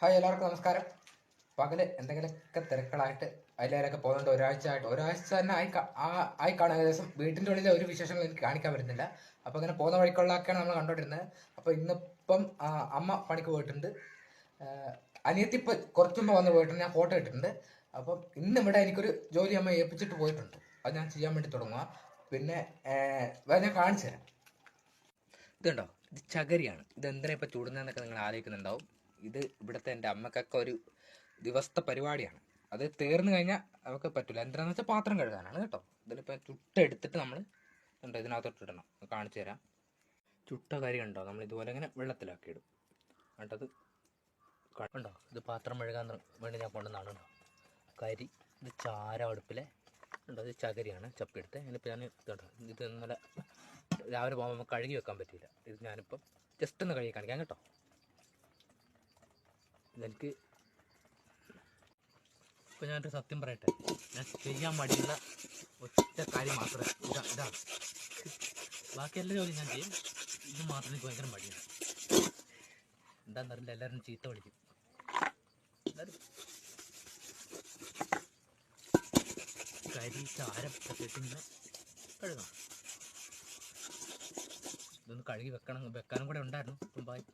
Hi എല്ലാവർക്കും നമസ്കാരം. പകൽ എന്തെങ്കിലുമൊക്കെ തിരക്കുകളായിട്ട് അതിലേലൊക്കെ പോകുന്നുണ്ട്. ഒരാഴ്ച ആയിട്ട് ഒരാഴ്ച തന്നെ ആയി ആയി കാണാൻ ഏകദേശം വീട്ടിന്റെ ഉള്ളിലെ ഒരു വിശേഷങ്ങൾ എനിക്ക് കാണിക്കാൻ പറ്റുന്നില്ല. അപ്പോൾ ഇങ്ങനെ പോകുന്ന വഴിക്കുള്ളതൊക്കെയാണ് നമ്മൾ കണ്ടുകൊണ്ടിരുന്നത്. അപ്പോൾ ഇന്നിപ്പം അമ്മ പണിക്ക് പോയിട്ടുണ്ട്. അനിയത്തി ഇപ്പം കുറച്ചു മുമ്പ് വന്ന് പോയിട്ടുണ്ട്. ഞാൻ ഫോട്ടോ ഇട്ടിട്ടുണ്ട്. അപ്പം ഇന്ന് ഇവിടെ എനിക്കൊരു ജോലി അമ്മ ഏൽപ്പിച്ചിട്ട് പോയിട്ടുണ്ട്. അത് ഞാൻ ചെയ്യാൻ വേണ്ടി തുടങ്ങുക പിന്നെ വേറെ ഞാൻ കാണിച്ചു തരാം. ഇതുണ്ടോ? ഇത് ചകരിയാണ്. ഇത് എന്തിനാ ഇപ്പം ചൂടുന്നതെന്നൊക്കെ നിങ്ങൾ ആലോചിക്കുന്നുണ്ടാവും. ഇത് ഇവിടുത്തെ എന്റെ അമ്മക്കൊക്കെ ഒരു ദിവസത്തെ പരിപാടിയാണ്. അത് തീർന്നു കഴിഞ്ഞാൽ നമുക്ക് പറ്റില്ല എന്തിനാന്ന് വെച്ചാൽ പാത്രം കഴുകാനാണ് കേട്ടോ. ഇതിലിപ്പോൾ ചുട്ടെടുത്തിട്ട് നമ്മൾ ഉണ്ട് ഇതിനകത്തോട്ട് ഇടണം. കാണിച്ചു തരാം. ചുട്ട കരി ഉണ്ടോ നമ്മൾ ഇതുപോലെ ഇങ്ങനെ വെള്ളത്തിലാക്കി ഇടും. എന്നിട്ടത് കണ്ടോ? ഇത് പാത്രം കഴുകാൻ വേണ്ടി ഞാൻ കൊണ്ടുവന്നാണ് കേട്ടോ. കരി ഇത് ചാര അടുപ്പിലെ ഉണ്ടോ ഇത് ചകരിയാണ് ചപ്പിയെടുത്ത്. ഞാനിപ്പോൾ ഞാൻ കേട്ടോ ഇത് ഇന്നലെ രാവിലെ പോകുമ്പോൾ കഴുകി വെക്കാൻ പറ്റില്ല ഇത് ഞാനിപ്പം ജസ്റ്റ് ഒന്ന് കഴുകി കാണിക്കാം കേട്ടോ. ഇതെനിക്ക് ഇപ്പം ഞാനൊരു സത്യം പറയട്ടെ. ഞാൻ ചെയ്യാൻ മടിയുള്ള ഒറ്റ കാര്യം മാത്രമേ ഇതാ ഇതാണ് ബാക്കി എല്ലാ ജോലിയും ഞാൻ ചെയ്യും. ഇത് മാത്രം എനിക്ക് ഭയങ്കര മടിയാണ്. എന്താണെന്നറിയില്ല എല്ലാവരും ചീത്ത വിളിക്കും. കരി ചാരം ഒക്കെ ഇട്ട് ഇങ്ങനെ കഴുകണം. ഇതൊന്ന് കഴുകി വെക്കണം വെക്കാനും കൂടെ ഉണ്ടായിരുന്നു. ബായ്.